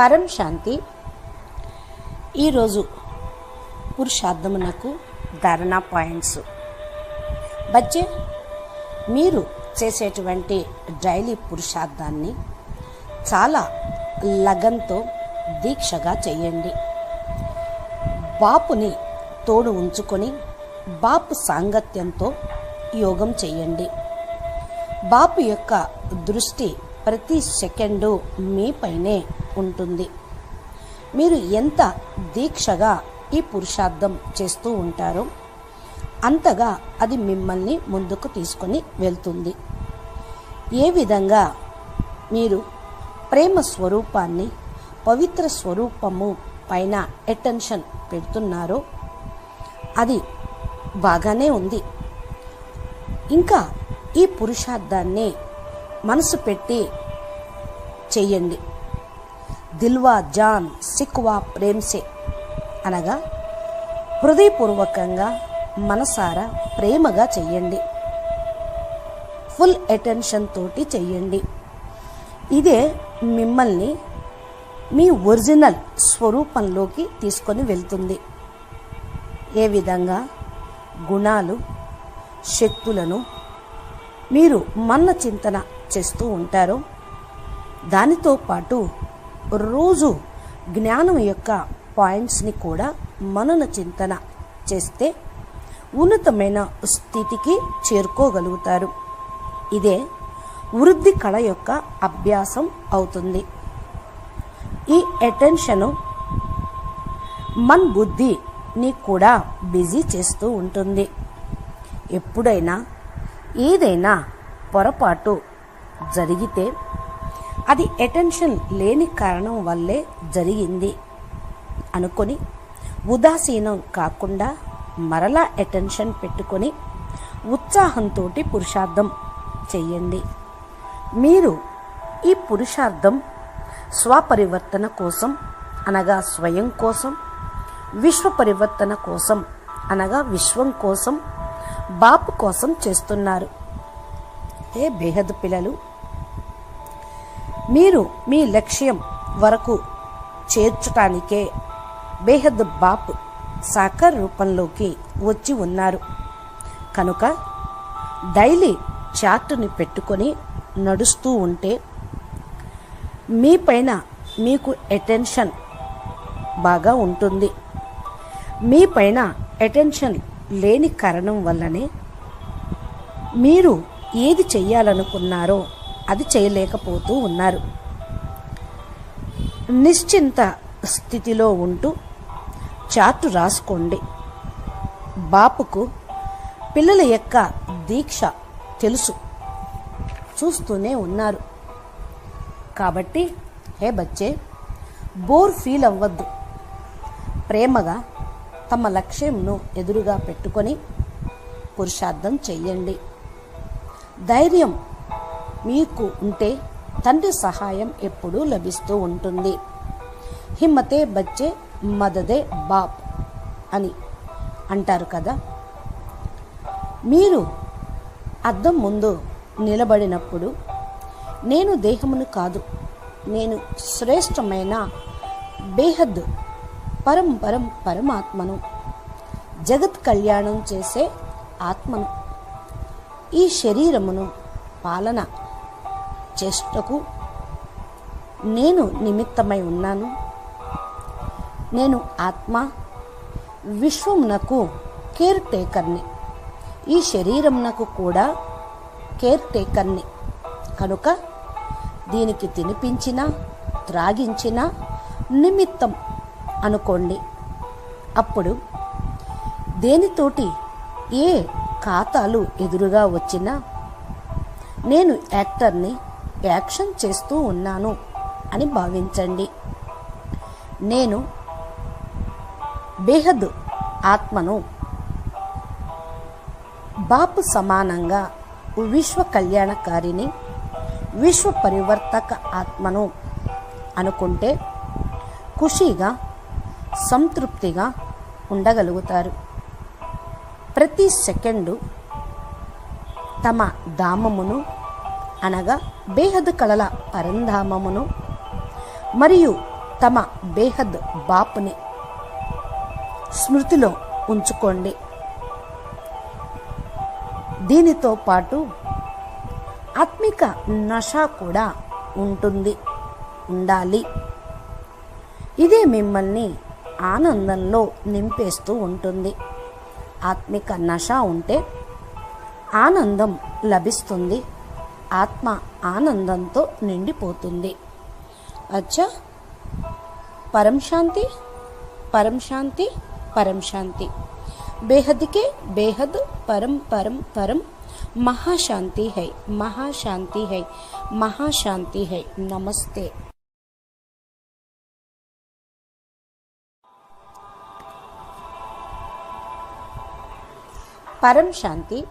పరం శాంతి. ఈరోజు పురుషార్థమునకు ధారణ పాయింట్స్. బచ్చే మీరు చేసేటువంటి డైలీ పురుషార్థాన్ని చాలా లగన్తో దీక్షగా చేయండి. బాపుని తోడు ఉంచుకొని బాపు సాంగత్యంతో యోగం చేయండి. బాపు యొక్క దృష్టి ప్రతి సెకండు మీపైనే ఉంటుంది. మీరు ఎంత దీక్షగా ఈ పురుషార్థం చేస్తూ ఉంటారో అంతగా అది మిమ్మల్ని ముందుకు తీసుకొని వెళ్తుంది. ఏ విధంగా మీరు ప్రేమ స్వరూపాన్ని పవిత్ర స్వరూపము పైన అటెన్షన్ పెడుతున్నారో అది బాగానే ఉంది. ఇంకా ఈ పురుషార్థాన్ని మనసు పెట్టి చేయండి దిల్వా జాన్ సిక్వా ప్రేమ్సే అనగా హృదయపూర్వకంగా మనసారా ప్రేమగా చెయ్యండి. ఫుల్ అటెన్షన్ తోటి చెయ్యండి. ఇదే మిమ్మల్ని మీ ఒరిజినల్ స్వరూపంలోకి తీసుకొని వెళ్తుంది. ఏ విధంగా? గుణాలు శక్తులను మీరు మన్న చింతన చేస్తూ ఉంటారో. దానితో పాటు రోజు జ్ఞానం యొక్క పాయింట్స్ని కూడా మనన చింతన చేస్తే ఉన్నతమైన స్థితికి చేరుకోగలుగుతారు. ఇదే వృద్ధి కళ యొక్క అభ్యాసం అవుతుంది. ఈ అటెన్షను మన్ బుద్ధిని కూడా బిజీ చేస్తూ ఉంటుంది. ఎప్పుడైనా ఏదైనా పొరపాటు జరిగితే అది అటెన్షన్ లేని కారణం వల్లే జరిగింది అనుకొని ఉదాసీనం కాకుండా మరలా అటెన్షన్ పెట్టుకొని ఉత్సాహంతో పురుషార్థం చేయండి. మీరు ఈ పురుషార్థం స్వపరివర్తన కోసం అనగా స్వయం కోసం విశ్వ పరివర్తన కోసం అనగా విశ్వం కోసం బాపు కోసం చేస్తున్నారు. ఏ బేహద్ పిల్లలు మీరు మీ లక్ష్యం వరకు చేర్చటానికే బేహద్ బాప్ సాకర్ రూపంలోకి వచ్చి ఉన్నారు. కనుక డైలీ చార్ట్ని పెట్టుకొని నడుస్తూ ఉంటే మీ పైన మీకు అటెన్షన్ బాగా ఉంటుంది. మీ పైన అటెన్షన్ లేని కారణం వల్లనే మీరు ఏది చెయ్యాలనుకున్నారో అది చేయలేకపోతూ ఉన్నారు. నిశ్చింత స్థితిలో ఉంటూ చార్టు రాసుకోండి. బాపుకు పిల్లల యొక్క దీక్ష తెలుసు. చూస్తూనే ఉన్నారు. కాబట్టి హే బచ్చే బోర్ ఫీల్ అవ్వద్దు. ప్రేమగా తమ లక్ష్యంను ఎదురుగా పెట్టుకొని పురుషార్థం చెయ్యండి. ధైర్యం మీకు ఉంటే తండ్రి సహాయం ఎప్పుడూ లభిస్తూ ఉంటుంది. హిమ్మతే బచ్చే మదదే బాప్ అని అంటారు కదా. మీరు అద్దం ముందు నిలబడినప్పుడు నేను దేహమును కాదు నేను శ్రేష్టమైన బేహద్ పరం పరం పరమాత్మను జగత్ కళ్యాణం చేసే ఆత్మను ఈ శరీరమును పాలన చేష్టకు నేను నిమిత్తమై ఉన్నాను. నేను ఆత్మ విశ్వమునకు కేర్ టేకర్ని ఈ శరీరమునకు కూడా కేర్ టేకర్ని కనుక దీనికి తినిపించిన త్రాగించిన నిమిత్తం అనుకోండి. అప్పుడు దేనితోటి ఏ ఖాతాలు ఎదురుగా వచ్చినా నేను యాక్టర్ని యాక్షన్ చేస్తూ ఉన్నాను అని భావించండి. నేను బేహద్ ఆత్మను బాపు సమానంగా విశ్వ కళ్యాణకారిని విశ్వ పరివర్తక ఆత్మను అనుకుంటే ఖుషీగా సంతృప్తిగా ఉండగలుగుతారు. ప్రతి సెకండు తమ ధామమును అనగా బేహద్ కళల పరంధామమును మరియు తమ బేహద్ బాపుని స్మృతిలో ఉంచుకోండి. దీనితో పాటు ఆత్మిక నష కూడా ఉంటుంది ఉండాలి. ఇదే మిమ్మల్ని ఆనందంలో నింపేస్తూ ఉంటుంది. ఆత్మిక నష ఉంటే ఆనందం లభిస్తుంది. ఆత్మ ఆనందంతో నిండిపోతుంది. అచ్చా. పరంశాంతి పరంశాంతి పరంశాంతి బేహద్కే బేహద్ పరం పరం పరం. మహాశాంతి హై మహాశాంతి హై మహాశాంతి హై. నమస్తే. పరం శాంతి